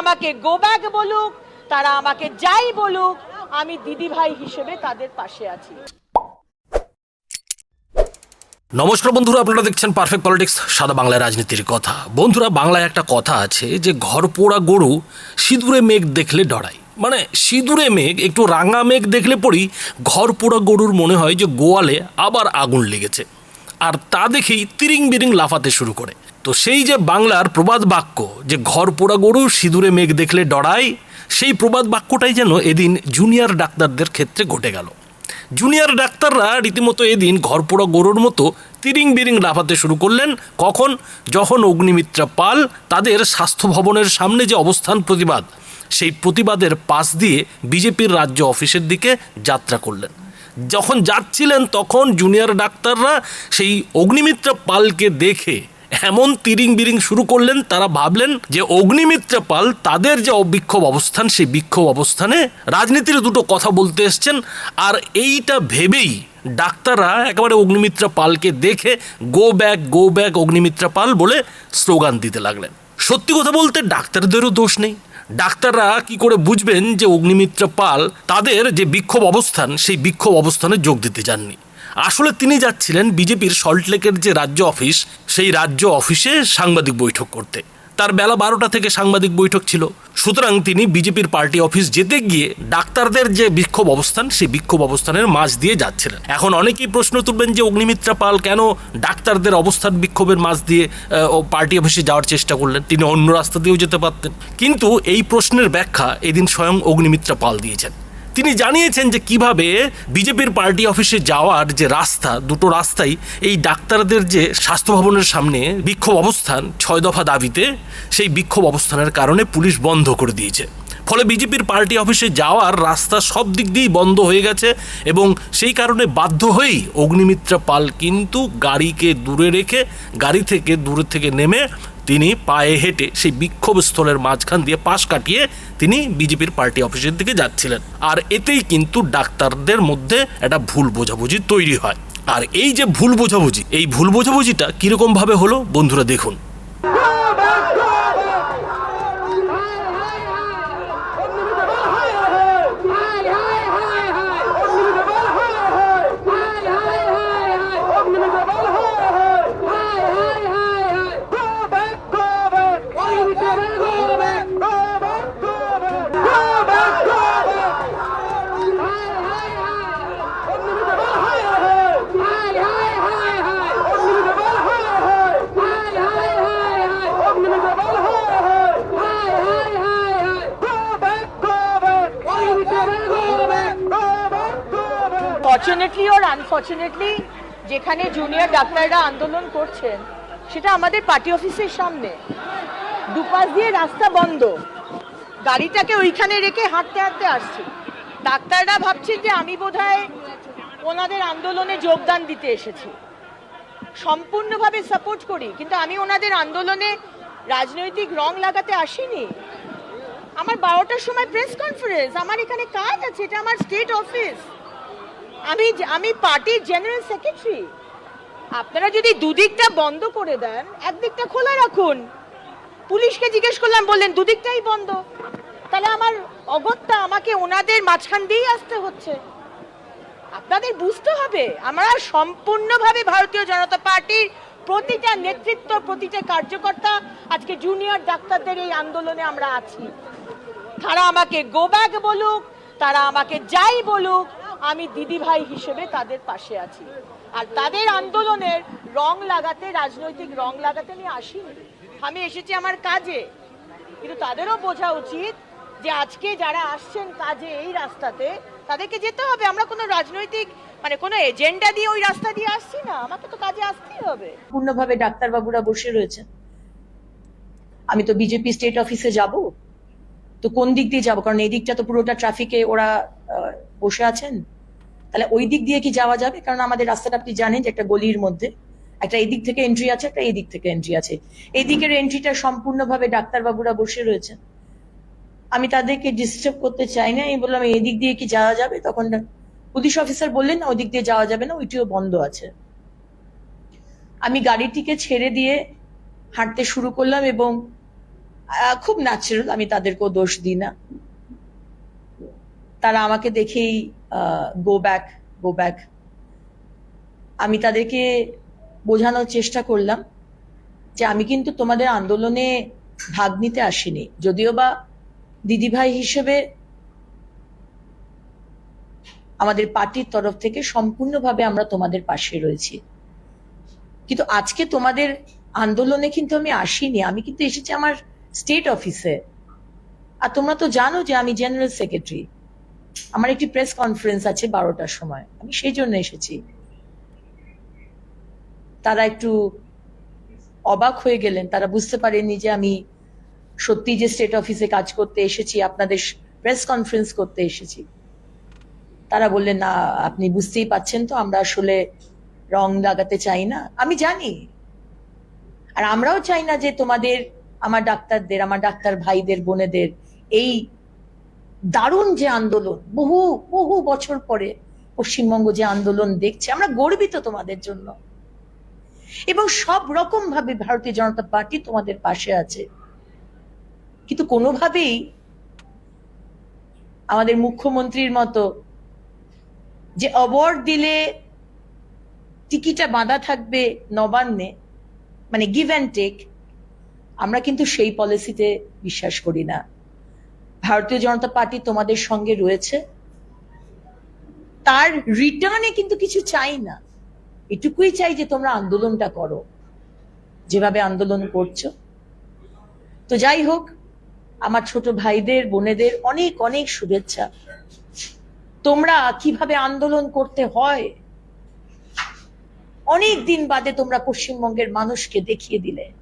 আমাকে go back বলুক, তারা আমাকে যাই বলুক, আমি দিদি ভাই হিসেবে তাদের পাশে আছি। নমস্কার বন্ধুরা, আপনারা দেখছেন পারফেক্ট পলিটিক্স সাদা বাংলায় রাজনীতির কথা। বন্ধুরা, বাংলায় একটা কথা আছে যে ঘর পোড়া গরু সিঁদুরে মেঘ দেখলে ডরায়। মানে সিঁদুরে মেঘ, একটু রাঙা মেঘ দেখলে পরেই ঘর পোড়া গরুর মনে হয় যে গোয়ালে আবার আগুন লেগেছে। আর তা দেখেই তিরিং বিরিং লাফাতে শুরু করে। তো সেই যে বাংলার প্রবাদ বাক্য, যে ঘর পোড়া গরু, সিঁদুরে মেঘ দেখলে ডরায় সেই প্রবাদ বাক্যটাই যেন এদিন জুনিয়র ডাক্তারদের ক্ষেত্রে ঘটে গেল। জুনিয়র ডাক্তাররা রীতিমতো এদিন ঘরপোড়া গরুর মতো তিরিং বিরিং লাফাতে শুরু করলেন। কখন? যখন অগ্নিমিত্রা পাল তাদের স্বাস্থ্য ভবনের সামনে যে অবস্থান প্রতিবাদ, সেই প্রতিবাদের পাশ দিয়ে বিজেপির রাজ্য অফিসের দিকে যাত্রা করলেন। যখন যাচ্ছিলেন তখন জুনিয়র ডাক্তাররা সেই অগ্নিমিত্রা পালকে দেখে এমন তিরিং বিরিং শুরু করলেন, তারা ভাবলেন যে অগ্নিমিত্রা পাল তাদের যে বিক্ষোভ অবস্থান, সেই বিক্ষোভ অবস্থানে রাজনীতির দুটো কথা বলতে এসছেন। আর এইটা ভেবেই ডাক্তাররা একেবারে অগ্নিমিত্রা পালকে দেখে go back go back Agnimitra Pal বলে স্লোগান দিতে লাগলেন। সত্যি কথা বলতে ডাক্তারদেরও দোষ নেই। ডাক্তাররা কি করে বুঝবেন যে অগ্নিমিত্র পাল তাদের যে বিক্ষোভ অবস্থান, সেই বিক্ষোভ অবস্থানে যোগ দিতে যাননি? আসলে তিনি যাচ্ছিলেন বিজেপির সল্টলেকের যে রাজ্য অফিস, সেই রাজ্য অফিসে সাংবাদিক বৈঠক করতে। তার বেলা বারোটা থেকে সাংবাদিক বৈঠক ছিল। সুতরাং তিনি বিজেপির পার্টি অফিস যেতে গিয়ে ডাক্তারদের যে বিক্ষোভ অবস্থান, সেই বিক্ষোভ অবস্থানের মাঝ দিয়ে যাচ্ছিলেন। এখন অনেকেই প্রশ্ন তুলবেন যে অগ্নিমিত্রা পাল কেন ডাক্তারদের অবস্থান বিক্ষোভের মাঝ দিয়ে পার্টি অফিসে যাওয়ার চেষ্টা করলেন? তিনি অন্য রাস্তা দিয়েও যেতে পারতেন। কিন্তু এই প্রশ্নের ব্যাখ্যা এদিন স্বয়ং অগ্নিমিত্রা পাল দিয়েছেন। তিনি জানিয়েছেন যে কীভাবে বিজেপির পার্টি অফিসে যাওয়ার যে রাস্তা, দুটো রাস্তাই, এই ডাক্তারদের যে স্বাস্থ্য ভবনের সামনে বিক্ষোভ অবস্থান, ছয় দফা দাবিতে, সেই বিক্ষোভ অবস্থানের কারণে পুলিশ বন্ধ করে দিয়েছে। ফলে বিজেপির পার্টি অফিসে যাওয়ার রাস্তা সব দিক দিয়েই বন্ধ হয়ে গেছে এবং সেই কারণে বাধ্য হয়েই অগ্নিমিত্রা পাল কিন্তু গাড়িকে দূরে রেখে, গাড়ি থেকে দূরে থেকে নেমে তিনি পায়ে হেঁটে সেই বিক্ষোভ স্থলের মাঝখান দিয়ে পাশ কাটিয়ে তিনি বিজেপির পার্টি অফিসের দিকে যাচ্ছিলেন। আর এতেই কিন্তু ডাক্তারদের মধ্যে একটা ভুল বোঝাবুঝি তৈরি হয়। আর এই যে ভুল বোঝাবুঝি, এই ভুল বোঝাবুঝিটা কীরকমভাবে হলো বন্ধুরা দেখুন। ফর্চুনেটলি ওর আনফর্চুনেটলি যেখানে জুনিয়র ডাক্তাররা আন্দোলন করছেন, সেটা আমাদের পার্টি অফিসের সামনে। দুপাশ দিয়ে রাস্তা বন্ধ। গাড়িটাকে ওইখানে রেখে হাঁটতে হাঁটতে আসছি। ডাক্তাররা ভাবছেন যে আমি বোধহয় ওনাদের আন্দোলনে যোগদান দিতে এসেছি। সম্পূর্ণভাবে সাপোর্ট করি, কিন্তু আমি ওনাদের আন্দোলনে রাজনৈতিক রং লাগাতে আসিনি। আমার বারোটার সময় প্রেস কনফারেন্স আমার এখানে কাজ আছে, এটা আমার স্টেট অফিস আমি আমি পার্টির জেনারেল সেক্রেটারি। আপনারা যদি দুদিকটা বন্ধ করে দেন, একদিকটা খোলা রাখুন। পুলিশকে জিজ্ঞেস করলাম, বললেন, দুদিকটাই বন্ধ। তাহলে আমার অগত্যা আমাকে ওনাদের মাঝখান দিয়েই আসতে হচ্ছে। আপনাদের বুঝতে হবে, আমরা সম্পূর্ণভাবে ভারতীয় জনতা পার্টির প্রতিটা নেতৃত্ব, প্রতিটা কার্যকর্তা, আজকে জুনিয়র ডাক্তারদের এই আন্দোলনে আমরা আছি। তারা আমাকে গো ব্যাক বলুক, তারা আমাকে যাই বলুক আমি দিদি ভাই হিসেবে তাদের পাশে আছি। আর তাদের আন্দোলনের রং লাগাতে, রাজনৈতিক রং লাগাতে আমি আসিনি। আমি এসেছি আমার কাজে। কিন্তু তাদেরও বোঝা উচিত যে আজকে যারা আসছেন কাজে এই রাস্তাতে, তাদেরকে যেতে হবে। আমরা কোনো রাজনৈতিক মানে কোনো এজেন্ডা দিয়ে ওই রাস্তা দিয়ে আসছি না। আমাকে তো কাজে আসতেই হবে। পূর্ণভাবে ডাক্তারবাবুরা বসে রয়েছেন। আমি তো বিজেপি স্টেট অফিসে যাব। তো কোন দিক দিয়ে যাব? কারণ এই দিকটা তো পুরোটা ট্রাফিকে ওরা বসে আছেন? তাহলে ওই দিক দিয়ে কি যাওয়া যাবে? কারণ আমাদের রাস্তাটা আপনি জানেন যে একটা গলির মধ্যে একটা এদিক থেকে এন্ট্রি আছে, একটা এদিক থেকে এন্ট্রি আছে। এই দিকের এন্ট্রিটা সম্পূর্ণভাবে ডাক্তারবাবুরা বসে রয়েছেন। আমি তাদেরকে ডিস্টার্ব করতে চাই না, আমি বললাম, এদিক দিয়ে কি যাওয়া যাবে? তখন পুলিশ অফিসার বললেন, না, ওদিক দিয়ে যাওয়া যাবে না, ওইটিও বন্ধ আছে। আমি গাড়িটিকে ছেড়ে দিয়ে হাঁটতে শুরু করলাম এবং খুব ন্যাচারাল আমি তাদেরকেও দোষ দিই না। তারা আমাকে দেখেই গো ব্যাক গো ব্যাক আমি তাদেরকে বোঝানোর চেষ্টা করলাম যে আমি কিন্তু তোমাদের আন্দোলনে ভাগ নিতে আসিনি। যদিও বা দিদিভাই হিসেবে আমাদের পার্টির তরফ থেকে সম্পূর্ণভাবে আমরা তোমাদের পাশে রয়েছি। কিন্তু আজকে তোমাদের আন্দোলনে কিন্তু আমি আসিনি। আমি কিন্তু এসেছি আমার স্টেট অফিসে আর তোমরা তো জানো যে আমি জেনারেল সেক্রেটারি আমার একটি প্রেস কনফারেন্স আছে বারোটার সময়। আমি সেই জন্য এসেছি। তারা একটু অবাক হয়ে গেলেন। তারা বুঝতে পারেননি যে আমি সত্যি যে স্টেট অফিসে কাজ করতে এসেছি, আপনাদের প্রেস কনফারেন্স করতে এসেছি। তারা বললেন, না, আপনি বুঝতেই পাচ্ছেন তো, আমরা আসলে রং লাগাতে চাই না। আমি জানি। আর আমরাও চাই না যে তোমাদের, আমার ডাক্তারদের, আমার ডাক্তার ভাইদের, বোনেদের, এই দারুণ যে আন্দোলন, বহু বহু বছর পরে পশ্চিমবঙ্গ যে আন্দোলন দেখছে, আমরা গর্বিত তোমাদের জন্য। এবং সব রকম ভাবে ভারতীয় জনতা পার্টি তোমাদের পাশে আছে। কিন্তু কোনোভাবেই আমাদের মুখ্যমন্ত্রীর মতো যে অ্যাওয়ার্ড দিলে টিকিটা বাঁধা থাকবে নবান্নে মানে গিভ অ্যান্ড টেক আমরা কিন্তু সেই পলিসিতে বিশ্বাস করি না। ভারতীয় জনতা পার্টি তোমাদের সঙ্গে রয়েছে। তার রিটার্নে কিন্তু কিছু চাই না। এটুকুই চাই যে তোমরা আন্দোলনটা করো। যেভাবে আন্দোলন করছ। তো যাই হোক, আমার ছোট ভাইদের, বোনেদের অনেক অনেক শুভেচ্ছা। তোমরা কীভাবে আন্দোলন করতে হয়? অনেক দিন বাদে তোমরা পশ্চিমবঙ্গের মানুষকে দেখিয়ে দিলে।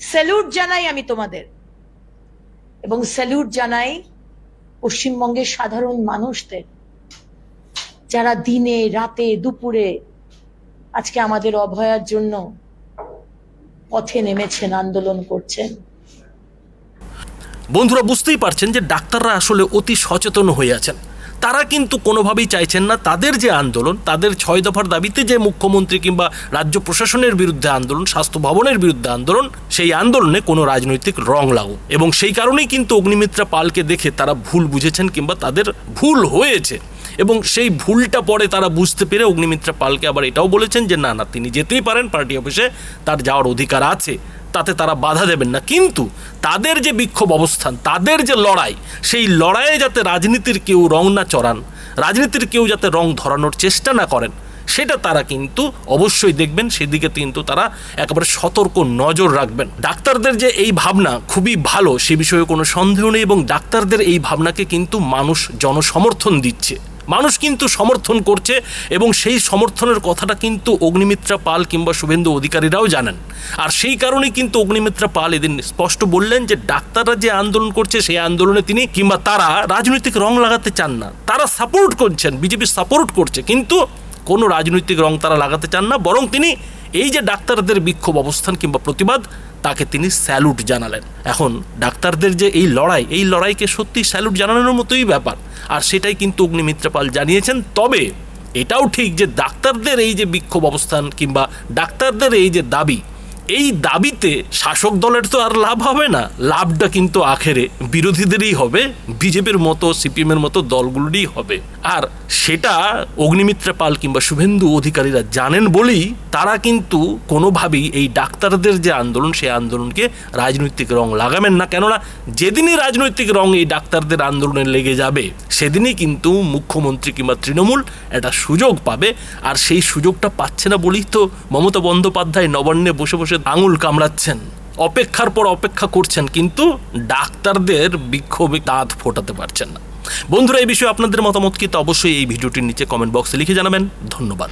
স্যালুট জানাই আমি তোমাদের। এবং স্যালুট জানাই পশ্চিমবঙ্গের সাধারণ মানুষদের, যারা দিনে, রাতে, দুপুরে আজকে আমাদের অভয়ার জন্য পথে নেমেছেন, আন্দোলন করছেন। বন্ধুরা, বুঝতেই পারছেন যে ডাক্তাররা আসলে অতি সচেতন হয়ে আছেন। তারা কিন্তু কোনোভাবেই চাইছেন না তাদের যে আন্দোলন, তাদের ছয় দফার দাবিতে যে মুখ্যমন্ত্রী কিংবা রাজ্য প্রশাসনের বিরুদ্ধে আন্দোলন, স্বাস্থ্য ভবনের বিরুদ্ধে আন্দোলন, সেই আন্দোলনে কোনো রাজনৈতিক রং লাগুক এবং সেই কারণেই কিন্তু অগ্নিমিত্রা পালকে দেখে তারা ভুল বুঝেছেন কিংবা তাদের ভুল হয়েছে। এবং সেই ভুলটা পরে তারা বুঝতে পেরে অগ্নিমিত্রা পালকে আবার এটাও বলেছেন যে, না না, তিনি যেতেই পারেন, পার্টি অফিসে, তার যাওয়ার অধিকার আছে। তাতে তারা বাধা দেবেন না। কিন্তু তাদের যে বিক্ষোভ অবস্থান, তাদের যে লড়াই, সেই লড়াইয়ে যাতে রাজনীতির কেউ রং না চড়ান, রাজনীতির কেউ যাতে রং ধরানোর চেষ্টা না করেন, সেটা তারা কিন্তু অবশ্যই দেখবেন, সেদিকে কিন্তু তারা একেবারে সতর্ক নজর রাখবেন। ডাক্তারদের যে এই ভাবনা খুবই ভালো, সে বিষয়ে কোনো সন্দেহ নেই এবং ডাক্তারদের এই ভাবনাকে কিন্তু মানুষ জনসমর্থন দিচ্ছে। মানুষ কিন্তু সমর্থন করছে এবং সেই সমর্থনের কথাটা কিন্তু অগ্নিমিত্রা পাল কিংবা শুভেন্দু অধিকারীরাও জানেন। আর সেই কারণে কিন্তু অগ্নিমিত্রা পাল এদিন স্পষ্ট বললেন যে ডাক্তাররা যে আন্দোলন করছে সেই আন্দোলনে তিনি কিংবা তারা রাজনৈতিক রং লাগাতে চান না। তারা সাপোর্ট করছেন, বিজেপি সাপোর্ট করছে, কিন্তু কোনো রাজনৈতিক রং তারা লাগাতে চান না, বরং তিনি এই যে ডাক্তারদের বিক্ষোভ অবস্থান কিংবা প্রতিবাদ, তাকে তিনি স্যালুট জানালেন। এখন ডাক্তারদের যে এই লড়াই, এই লড়াইকে সত্যি স্যালুট জানানোর মতোই ব্যাপার। আর সেটাই কিন্তু অগ্নিমিত্রপাল জানিয়েছেন। তবে এটাও ঠিক যে ডাক্তারদের এই যে বিক্ষোভ অবস্থান কিংবা ডাক্তারদের এই যে দাবি এই দাবিতে শাসক দলের তো আর লাভ হবে না। লাভটা কিন্তু আখেরে বিরোধীদেরই হবে, বিজেপির মতো, সিপিএমের মতো দলগুলোরই হবে। আর সেটা অগ্নিমিত্রা পাল কিংবা শুভেন্দু অধিকারীরা জানেন বলেই তারা কিন্তু কোনোভাবেই এই ডাক্তারদের যে আন্দোলন, সেই আন্দোলনকে রাজনৈতিক রং লাগাবেন না। কেননা যেদিনই রাজনৈতিক রং এই ডাক্তারদের আন্দোলনে লেগে যাবে, সেদিনই কিন্তু মুখ্যমন্ত্রী কিংবা তৃণমূল একটা সুযোগ পাবে। আর সেই সুযোগটা পাচ্ছে না বলেই তো মমতা বন্দ্যোপাধ্যায় নবান্নে বসে বসে আঙুল কামড়াচ্ছেন, অপেক্ষার পর অপেক্ষা করছেন, কিন্তু ডাক্তারদের বিক্ষোভে দাঁত ফোটাতে পারছেন না। বন্ধুরা, এই বিষয়ে আপনাদের মতামত কিন্তু অবশ্যই এই ভিডিওটির নিচে কমেন্ট বক্সে লিখে জানাবেন। ধন্যবাদ।